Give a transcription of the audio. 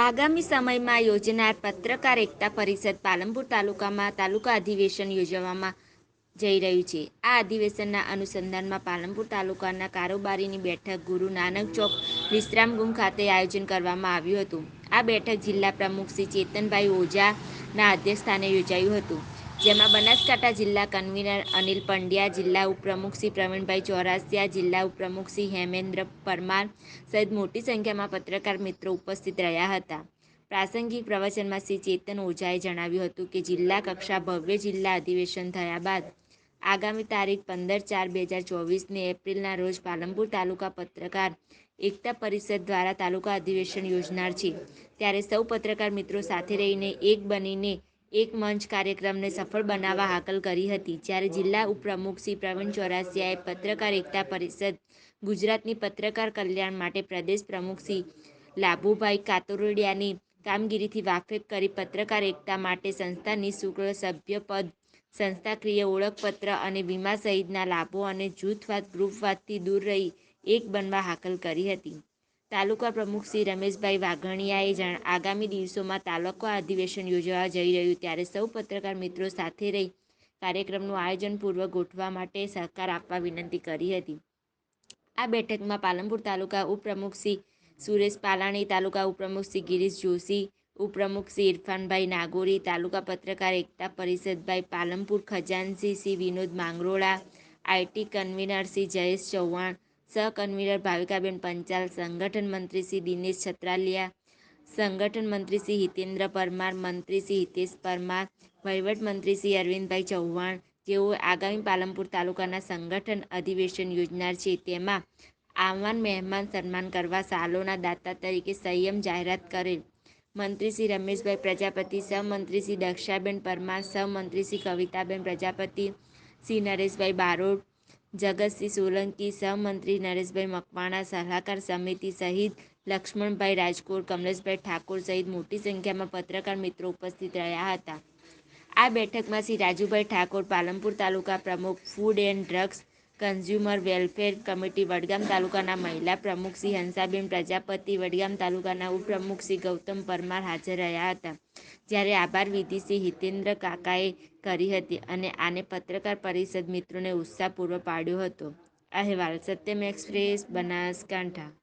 આગામી સમયમાં યોજાનાર પત્રકાર એકતા પરિષદ પાલનપુર તાલુકામાં તાલુકા અધિવેશન યોજવામાં જઈ રહ્યું છે. આ અધિવેશનના અનુસંધાનમાં પાલનપુર તાલુકાના કારોબારીની બેઠક ગુરુ નાનક ચોક વિશ્રામગુમ ખાતે આયોજન કરવામાં આવ્યું હતું. આ બેઠક જિલ્લા પ્રમુખ શ્રી ચેતનભાઈ ઓઝાના અધ્યક્ષસ્થાને યોજાયું હતું. જેમાં બનાસકાંઠા જિલ્લા કન્વીનર અનિલ પંડ્યા, જિલ્લા ઉપપ્રમુખ શ્રી પ્રવીણભાઈ ચોરાસિયા, જિલ્લા ઉપપ્રમુખ શ્રી હેમેન્દ્ર પરમાર સહિત મોટી સંખ્યામાં પત્રકાર મિત્રો ઉપસ્થિત રહ્યા હતા. પ્રાસંગિક પ્રવચનમાં શ્રી ચેતન ઓઝાએ જણાવ્યું હતું કે જિલ્લા કક્ષા ભવ્ય જિલ્લા અધિવેશન થયા બાદ આગામી તારીખ પંદર ચાર બે હજાર ચોવીસને એપ્રિલના રોજ પાલનપુર તાલુકા પત્રકાર એકતા પરિષદ દ્વારા તાલુકા અધિવેશન યોજનાર છે. ત્યારે સૌ પત્રકાર મિત્રો સાથે રહીને એક બનીને એક મંચ કાર્યક્રમને સફળ બનાવવા હાકલ કરી હતી, જ્યારે જિલ્લા ઉપપ્રમુખ શ્રી પ્રવીણ ચોરાસિયાએ પત્રકાર એકતા પરિષદ, ગુજરાતની પત્રકાર કલ્યાણ માટે પ્રદેશ પ્રમુખ શ્રી લાભુભાઈ કાતોરડિયાની કામગીરીથી વાકેફ કરી પત્રકાર એકતા માટે સંસ્થા નિઃશુલ્ક સભ્યપદ સંસ્થાકીય ઓળખપત્ર અને વીમા સહિતના લાભો અને જૂથવાદ, ગ્રુપવાદથી દૂર રહી એક બનવા હાકલ કરી હતી. તાલુકા પ્રમુખ શ્રી રમેશભાઈ વાઘાણીયાએ આગામી દિવસોમાં તાલુકા અધિવેશન યોજવા જઈ રહ્યું ત્યારે સૌ પત્રકાર મિત્રો સાથે રહી કાર્યક્રમનું આયોજનપૂર્વક ગોઠવા માટે સહકાર આપવા વિનંતી કરી હતી. આ બેઠકમાં પાલનપુર તાલુકા ઉપપ્રમુખ શ્રી સુરેશ પાલાણી, તાલુકા ઉપપ્રમુખ શ્રી ગિરીશ જોશી, ઉપપ્રમુખ શ્રી ઇરફાનભાઈ નાગોરી, તાલુકા પત્રકાર એકતા પરિષદભાઈ પાલનપુર ખજાનસી શ્રી વિનોદ માંગરોળા આઈટી કન્વીનર શ્રી જયેશ ચૌહાણ સહ કન્વીનર ભાવિકાબેન પંચાલ, સંગઠન મંત્રી શ્રી દિનેશ છત્રાલિયા, સંગઠન મંત્રી શ્રી હિતેન્દ્ર પરમાર, મંત્રી શ્રી હિતેશ પરમાર, વહીવટ મંત્રી શ્રી અરવિંદભાઈ ચૌહાણ, જેઓ આગામી પાલનપુર તાલુકાના સંગઠન અધિવેશન યોજનાર છે. તેમાં આહવાન, મહેમાન સન્માન કરવા સાલોના દાતા તરીકે સંયમ જાહેરાત કરેલ. મંત્રી શ્રી રમેશભાઈ પ્રજાપતિ, સહમંત્રી શ્રી દક્ષાબેન પરમાર, સહમંત્રી શ્રી કવિતાબેન પ્રજાપતિ, શ્રી નરેશભાઈ બારોટ જગતસિંહ સોલંકી, સહમંત્રી નરેશભાઈ મકવાણા, સલાહકાર સમિતિ સહિત લક્ષ્મણભાઈ રાજકોટ, કમલેશભાઈ ઠાકોર સહિત મોટી સંખ્યામાં પત્રકાર મિત્રો ઉપસ્થિત રહ્યા હતા. આ બેઠકમાં શ્રી રાજુભાઈ ઠાકોર પાલનપુર તાલુકા પ્રમુખ, food and drugs consumer welfare committee Vadgam તાલુકાના મહિલા પ્રમુખ શ્રી હંસાબેન પ્રજાપતિ વડગામ તાલુકાના ઉપપ્રમુખ શ્રી ગૌતમ પરમાર હાજર રહ્યા હતા. જ્યારે આભાર વિધિ શ્રી હિતેન્દ્ર કાકાએ કરી હતી અને આને પત્રકાર પરિષદ મિત્રોને ઉત્સાહપૂર્વક પાડ્યો હતો. અહેવાલ, સત્યમ એક્સપ્રેસ, બનાસકાંઠા.